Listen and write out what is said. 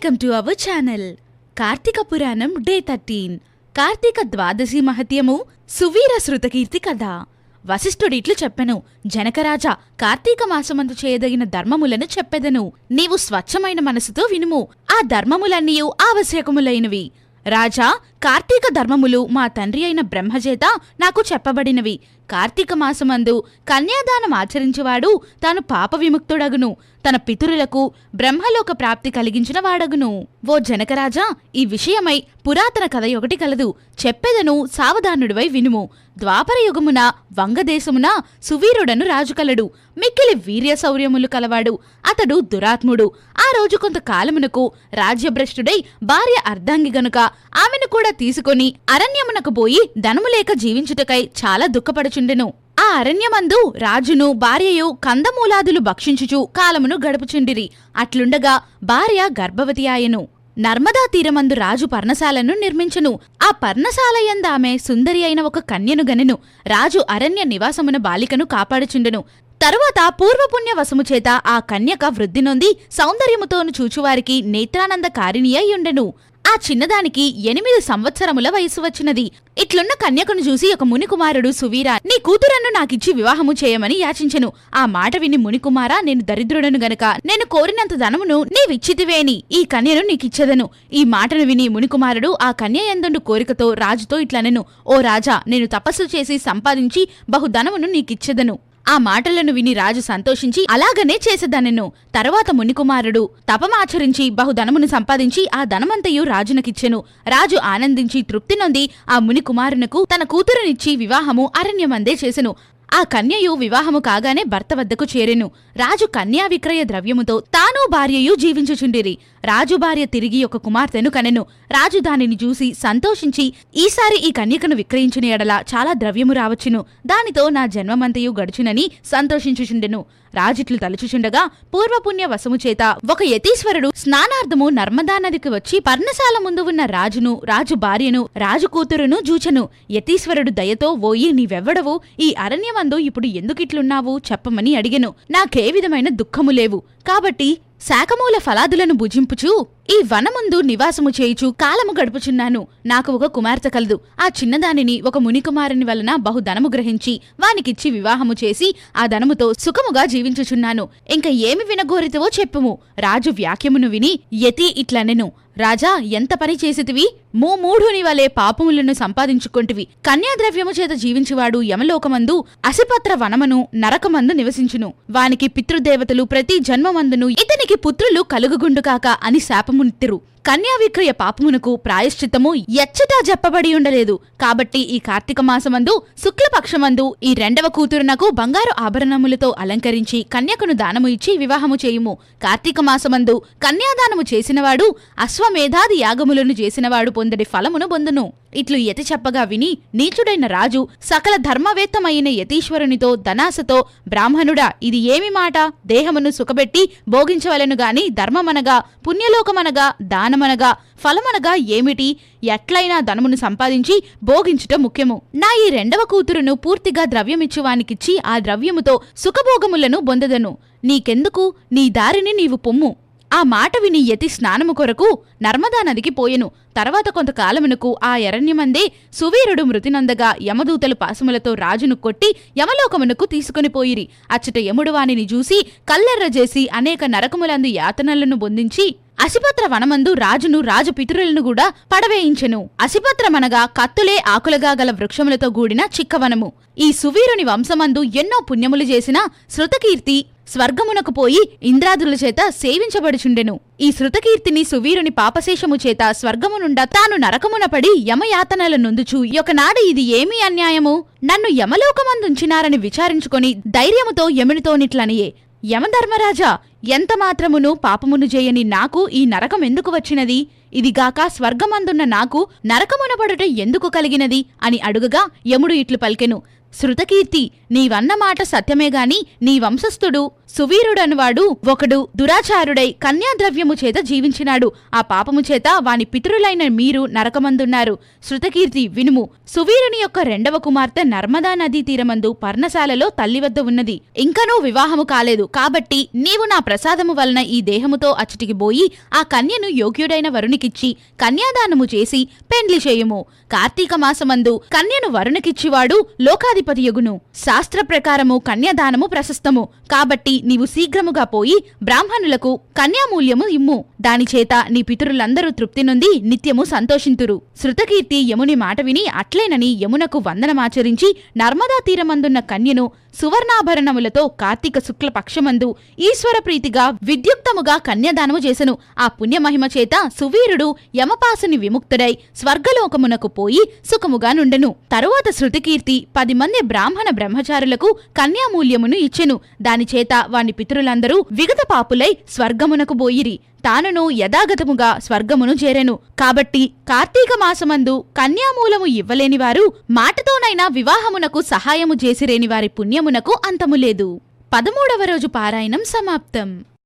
Welcome to our channel. Kartika Puranam day thirteen. Karthika ద్వాదశి మహత్యము సువీర శృతకీర్తి కథ. వశిష్ఠుడిట్లు చెప్పెను జనకరాజా కార్తీక మాసమందు చేయదగిన ధర్మములను చెప్పెదను. నీవు స్వచ్ఛమైన మనసుతో వినుము ఆ ధర్మములన్నీయు ఆవశ్యకములైనవి. రాజా కార్తీక ధర్మములు మా తండ్రి అయిన బ్రహ్మచేత నాకు చెప్పబడినవి. కార్తీక మాసమందు కన్యాదానం ఆచరించేవాడు తాను పాప విముక్తుడగును. తన పితురులకు బ్రహ్మలోక ప్రాప్తి కలిగించిన వాడగును. ఓ జనకరాజా ఈ విషయమై పురాతన కథ ఒకటి కలదు. చెప్పెదను సావధానుడివై వినుము. ద్వాపరయుగమున వంగదేశమున సువీరుడను రాజు కలడు. మిక్కిలి వీర్య శౌర్యములు కలవాడు. అతడు దురాత్ముడు. ఆ రోజు కొంతకాలమునకు రాజ్యభ్రష్టుడై భార్య అర్ధాంగి గనుక ఆమెను కూడా తీసుకొని అరణ్యమునకు పోయి ధనము లేక జీవించుటకై చాలా దుఃఖపడుచుండెను. ఆ అరణ్యమందు రాజును భార్యయు కందమూలాదులు భక్షించుచు కాలమును గడుపుచుండిరి. అట్లుండగా భార్య గర్భవతి ఆయను. నర్మదా తీరమందు రాజు పర్ణశాలను నిర్మించును. ఆ పర్ణశాలయందామె సుందరి అయిన ఒక కన్యను గనెను. రాజు అరణ్య నివాసమున బాలికను కాపాడుచుండెను. తరువాత పూర్వపుణ్యవశము చేత ఆ కన్యక వృద్ధి నొంది సౌందర్యముతోను చూచువారికి నేత్రానంద కారిణి అయ్యుండెను. ఆ చిన్నదానికి ఎనిమిది సంవత్సరముల వయసు వచ్చినది. ఇట్లున్న కన్యకను చూసి ఒక మునికుమారుడు సువీరా నీ కూతురన్ను నాకిచ్చి వివాహము చేయమని యాచించెను. ఆ మాట విని మునికుమారా నేను దరిద్రుడను గనక. నేను కోరినంత ధనమును నీవిచ్చితివేని. ఈ కన్యను నీకిచ్చెదను. ఈ మాటను విని మునికుమారుడు ఆ కన్య ఎందుండు కోరికతో రాజుతో ఇట్లనెను. ఓ రాజా నేను తపస్సు చేసి సంపాదించి బహుధనమును నీకిచ్చెదను. ఆ మాటలను విని రాజు సంతోషించి అలాగనే చేసేదనెను. తర్వాత మునికుమారుడు తపమాచరించి బహుధనమును సంపాదించి ఆ ధనమంతయు రాజునకిచ్చెను. రాజు ఆనందించి తృప్తి నొంది ఆ మునికుమారునకు తన కూతురునిచ్చి వివాహము అరణ్యమందే చేసెను. ఆ కన్యయు వివాహము కాగానే భర్త వద్దకు చేరెను. రాజు కన్యా విక్రయ ద్రవ్యముతో తాను భార్యయు జీవించుచుండిరి. రాజు భార్య తిరిగి ఒక కుమార్తెను కనెను. రాజు దానిని చూసి సంతోషించి ఈసారి ఈ కన్యకను విక్రయించిన ఎడల చాలా ద్రవ్యము రావచ్చును. దానితో నా జన్మమంతయు గడుచునని సంతోషించుచుండెను. రాజిట్లు తలుచుచుండగా పూర్వపుణ్య వశము చేత ఒక యతీశ్వరుడు స్నానార్థము నర్మదా నదికి వచ్చి పర్ణశాల ముందు ఉన్న రాజును రాజు భార్యను రాజు కూతురును జూచెను. యతీశ్వరుడు దయతో ఓయి నీవెవ్వడవు? ఈ అరణ్యమందు ఇప్పుడు ఎందుకిట్లున్నావు చెప్పమని అడిగెను. నాకే విధమైన దుఃఖము లేవు కాబట్టి శాకమూల ఫలాదులను భుజింపుచూ ఈ వనముందు నివాసము చేయుచు కాలము గడుపుచున్నాను. నాకు ఒక కుమార్తె కలదు. ఆ చిన్నదానిని ఒక మునికుమారుని వలన బహుధనము గ్రహించి వానికిచ్చి వివాహము చేసి ఆ ధనముతో సుఖముగా జీవించుచున్నాను. ఇంక ఏమి వినగోరితవో చెప్పుము. రాజు వ్యాఖ్యమును విని యతి ఇట్లనెను. రాజా ఎంత పని చేసితివి? మూమూఢుని వలె పాపములను సంపాదించుకొంటివి. కన్యాద్రవ్యము చేత జీవించువాడు యమలోకమందు అసిపత్ర వనమను నరకమందు నివసించును. వానికి పితృదేవతలు ప్రతి జన్మమందును ఇతనికి పుత్రులు కలుగుగుండు కాక అని శాప కన్యా విక్రయ పాపమునకు ప్రాయశ్చిత్తము ఎచ్చటా చెప్పబడి ఉండలేదు. కాబట్టి ఈ కార్తీక మాసమందు శుక్లపక్షమందు ఈ రెండవ కూతురునకు బంగారు ఆభరణములతో అలంకరించి కన్యకును దానము ఇచ్చి వివాహము చేయుము. కార్తీక మాసమందు కన్యాదానము చేసినవాడు అశ్వమేధాది యాగములను చేసినవాడు పొందడి ఫలమును పొందును ఇట్లు యతి చెప్పగా విని నీచుడైన రాజు సకల ధర్మవేత్తమైన యతీశ్వరునితో ధనాసతో బ్రాహ్మణుడా ఇది ఏమి మాట? దేహమును సుఖబెట్టి భోగించవలెను గాని ధర్మమనగా పుణ్యలోకమనగా దానమనగా ఫలమనగా ఏమిటి? ఎట్లయినా ధనమును సంపాదించి భోగించుట ముఖ్యము. నా ఈ రెండవ కూతురును పూర్తిగా ద్రవ్యమిచ్చువానికిచ్చి ఆ ద్రవ్యముతో సుఖభోగములను బొందదను. నీకెందుకు? నీ దారిని నీవు పొమ్ము. ఆ మాట విని యతి స్నానము కొరకు నర్మదా నదికి పోయెను. తర్వాత కొంతకాలమునకు ఆ ఎరణ్యమందే సువీరుడు మృతినందగా యమదూతలు పాశములతో రాజును కొట్టి యమలోకమునకు తీసుకుని పోయిరి. అచ్చట యముడు వానిని చూసి కల్లెర్రజేసి అనేక నరకములందు యాతనలను బొందించి అసిపత్ర వనమందు రాజును రాజు పితరులను కూడా పడవేయించెను. అసిపత్రమనగా కత్తులే ఆకులగా గల వృక్షములతో గూడిన చిక్కవనము. ఈ సువీరుని వంశమందు ఎన్నో పుణ్యములు చేసిన శృతకీర్తి స్వర్గమునకు పోయి ఇంద్రాదుల చేత సేవించబడుచుండెను. ఈ శృతకీర్తిని సువీరుని పాపశేషము చేత స్వర్గమునుండ తాను నరకమున పడి యమయాతనల నుందుచు ఒకనాడు ఇది ఏమి అన్యాయము? నన్ను యమలోకమందుంచినారని విచారించుకొని ధైర్యముతో యమునితోనిట్లనియే. యమధర్మరాజా ఎంత మాత్రమును పాపమును చేయని నాకు ఈ నరకం ఎందుకు వచ్చినది? ఇదిగాక స్వర్గమందున్న నాకు నరకమునబడుట ఎందుకు కలిగినది? అని అడుగగా యముడు ఇట్లు పలికెను. శృతకీర్తి నీవన్న మాట సత్యమే గాని నీ వంశస్థుడు సువీరుడనువాడు ఒకడు దురాచారుడై కన్యాద్రవ్యము చేత జీవించినాడు. ఆ పాపము చేత వాని పితరులైన మీరు నరకమందున్నారు. శృతకీర్తి వినుము. సువీరుని యొక్క రెండవ కుమార్తె నర్మదా నదీ తీరమందు పర్ణశాలలో తల్లి వద్ద ఉన్నది. ఇంకనూ వివాహము కాలేదు. కాబట్టి నీవు నా ప్రసాదము వలన ఈ దేహముతో అచ్చటికి పోయి ఆ కన్యను యోగ్యుడైన వరునికిచ్చి కన్యాదానము చేసి పెండ్లి చేయుము. కార్తీక మాసమందు కన్యను వరుణకిచ్చివాడు లోకాధిపతియగును శాస్త్ర ప్రకారము కన్యాదానము ప్రశస్తము. కాబట్టి నీవు శీఘ్రముగా పోయి బ్రాహ్మణులకు కన్యామూల్యము ఇమ్ము. దానిచేత నీ పితరులందరూ తృప్తి నుండి నిత్యము సంతోషింతురు. శృతకీర్తి యముని మాట విని అట్లేనని యమునకు వందనమాచరించి నర్మదా తీరమందున్న కన్యను సువర్ణాభరణములతో కార్తీక శుక్లపక్షమందు ఈశ్వరప్రీతిగా విద్యుక్తముగా కన్యాదానము చేసెను. ఆ పుణ్యమహిమ చేత సువీరుడు యమపాసుని విముక్తుడై స్వర్గలోకమునకు పోయి సుఖముగా నుండెను. తరువాత శృతికీర్తి పది మంది బ్రాహ్మణ బ్రహ్మచారులకు కన్యామూల్యమును ఇచ్చెను. దానిచేత వాని పితరులందరూ విగత పాపులై స్వర్గమునకు బోయిరి తానును యథాగతముగా స్వర్గమును చేరెను. కాబట్టి కార్తీక మాసమందు కన్యామూలము ఇవ్వలేని వారు మాటతోనైనా వివాహమునకు సహాయము చేసిరేని వారి పుణ్యమునకు అంతము లేదు. పదమూడవ రోజు పారాయణం సమాప్తం.